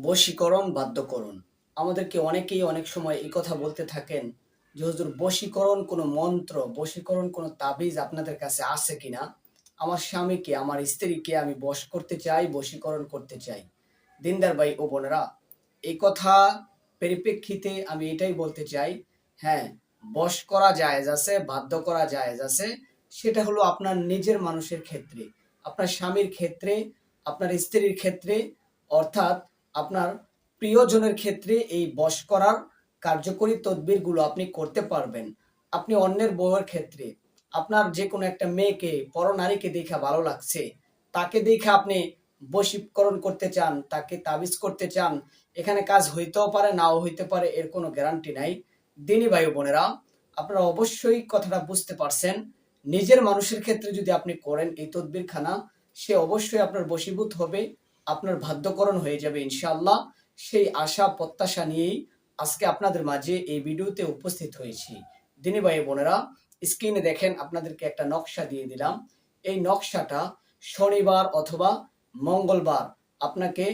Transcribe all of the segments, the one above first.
বশীকরণ বাধ্যকরণ। আমাদেরকে অনেকেই অনেক সময় এই কথা বলতে থাকেন যে, হুজুর, বশীকরণ কোনো মন্ত্র, বশীকরণ কোনো তাবিজ আপনাদের কাছে আছে কিনা? আমার স্বামীকে, আমার স্ত্রীকে আমি বশ করতে চাই, বশীকরণ করতে চাই। দিনদার ভাই ও বোনেরা, এই কথা পরিপ্রেক্ষিতে আমি এটাই বলতে চাই হ্যাঁ বশ করা জায়েজ আছে, বাধ্য করা জায়েজ আছে, সেটা হলো আপনার নিজের মানুষের ক্ষেত্রে, আপনার স্বামীর ক্ষেত্রে, আপনার স্ত্রীর ক্ষেত্রে, অর্থাৎ আপনার প্রিয়জনের ক্ষেত্রে এই বশ করার কার্যকরী তদবিরগুলো আপনি করতে পারবেন। আপনি অন্যের বউয়ের ক্ষেত্রে আপনার যে কোনো একটা মেয়েকে পরনারীকে দেখে ভালো লাগছে, তাকে দেখে আপনি বশীকরণ করতে চান, তাকে তাবিজ করতে চান, এখানে কাজ হইতেও পারে, নাও হইতে পারে, এর কোনো গ্যারান্টি নাই। দিনী ভাই বোনেরা, আপনারা অবশ্যই কথাটা বুঝতে পারছেন। নিজের মানুষের ক্ষেত্রে যদি আপনি করেন এই তদবির খানা সে অবশ্যই আপনার বশীভূত হবে। আপনার বাধ্যকরণ হয়ে যাবে ইনশাআল্লাহ। সেই আশা, প্রত্যাশা নিয়েই আজকে আপনাদের মাঝে এই ভিডিওতে উপস্থিত হয়েছি। দিনী ভাই বোনেরা, স্ক্রিনে দেখেন আপনাদেরকে একটা নকশা দিয়ে দিলাম। এই নকশাটা শনিবার অথবা মঙ্গলবার আপনাকে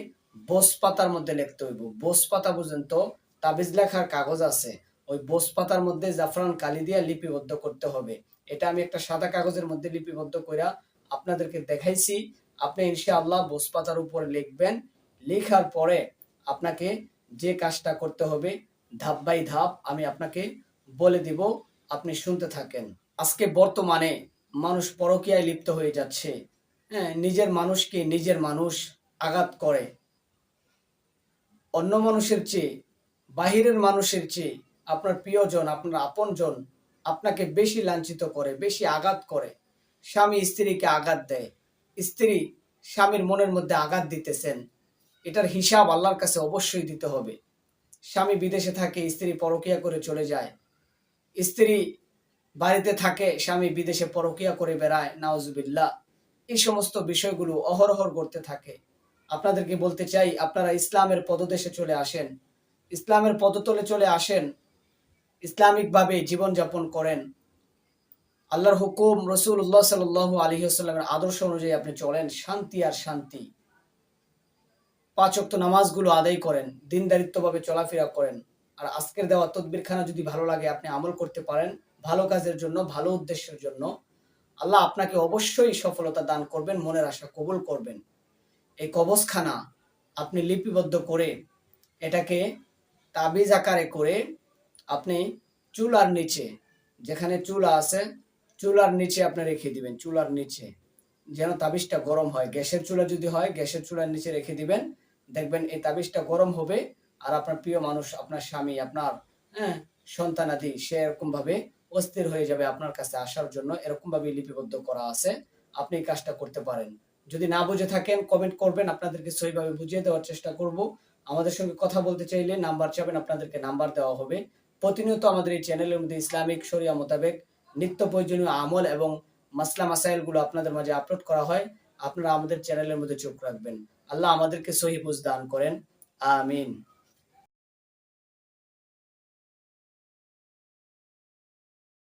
বোস পাতার মধ্যে লিখতে হইব। বোস পাতা পর্যন্ত তাবিজ লেখার কাগজ আছে। ওই বোস পাতার মধ্যে জাফরান কালি দিয়ে লিপিবদ্ধ করতে হবে। এটা আমি একটা সাদা কাগজের মধ্যে লিপিবদ্ধ কইরা আপনাদেরকে দেখাইছি। আপনি ইনশাআল্লাহ বোস পাতার উপরে লিখবেন। লেখার পরে আপনাকে যে কাজটা করতে হবে, ধাপ বাই ধাপ আমি আপনাকে বলে দিব, আপনি শুনতে থাকেন। আজকে বর্তমানে মানুষ পরকীয়ায় লিপ্ত হয়ে যাচ্ছে। হ্যাঁ নিজের মানুষকে নিজের মানুষ আঘাত করে। অন্য মানুষের চেয়ে, বাহিরের মানুষের চেয়ে আপনার প্রিয়জন, আপনার আপনজন আপনাকে বেশি লাঞ্ছিত করে, বেশি আঘাত করে। স্বামী স্ত্রীকে আঘাত দেয়। স্ত্রী স্বামীর মনের মধ্যে আঘাত দিতেছেন, এটার হিসাব আল্লাহর কাছে অবশ্যই দিতে হবে। স্বামী বিদেশে থাকে, স্ত্রী পরকিয়া করে চলে যায়। স্ত্রী বাড়িতে থাকে, স্বামী বিদেশে পরকিয়া করে বেড়ায় নাওজুবিল্লাহ এই সমস্ত বিষয়গুলো অহরহর করতে থাকে। আপনাদেরকে বলতে চাই, আপনারা ইসলামের পদদেশে চলে আসেন। ইসলামের পদতলে চলে আসেন, ইসলামিকভাবে জীবনযাপন করেন। আল্লাহর হুকুম রসুল্লাহ সাল আলী আসাল্লামের আদর্শ অনুযায়ী আপনি চলেন, শান্তি আর শান্তি। পাঁচ অক্ত নামাজগুলো আদায় করেন, দিনদারিত্বভাবে চলাফেরা করেন। আর আজকের দেওয়া তদবিরখানা যদি ভালো লাগে, আপনি আমল করতে পারেন ভালো কাজের জন্য, ভালো উদ্দেশ্যের জন্য। আল্লাহ আপনাকে অবশ্যই সফলতা দান করবেন, মনের আশা কবুল করবেন। এই কবজখানা আপনি লিপিবদ্ধ করে, এটাকে তাবিজ আকারে করে আপনি চুলার নিচে, যেখানে চুলা আছে চুলার নিচে আপনি রেখে দিবেন, চুলার নিচে। যেন তাবিজটা গরম হয়। গ্যাসের চুলা যদি হয়, গ্যাসের চুলার নিচে রেখে দিবেন। দেখবেন এই তাবিজটা গরম হবে আর আপনার প্রিয় মানুষ, আপনার স্বামী, আপনার হ্যাঁ সন্তানাদি সে এরকম ভাবে অস্থির হয়ে যাবে আপনার কাছে আসার জন্য। এরকম ভাবে লিপিবদ্ধ করা আছে। আপনি এই কাজটা করতে পারেন। যদি না বুঝে থাকেন কমেন্ট করবেন। আপনাদেরকে সহিভাবে বুঝিয়ে দেওয়ার চেষ্টা করব। আমাদের সঙ্গে কথা বলতে চাইলে নাম্বার চাবেন আপনাদেরকে নাম্বার দেওয়া হবে। প্রতিনিয়ত আমাদের এই চ্যানেলের মধ্যে ইসলামিক শরিয়া মোতাবেক নিত্য প্রয়োজনীয় আমল এবং মাসলা মাসাইলগুলো আপনাদের মাঝে আপলোড করা হয়। আপনারা আমাদের চ্যানেলের মধ্যে চোখ রাখবেন। আল্লাহ আমাদেরকে সহি দান করেন। আমিন।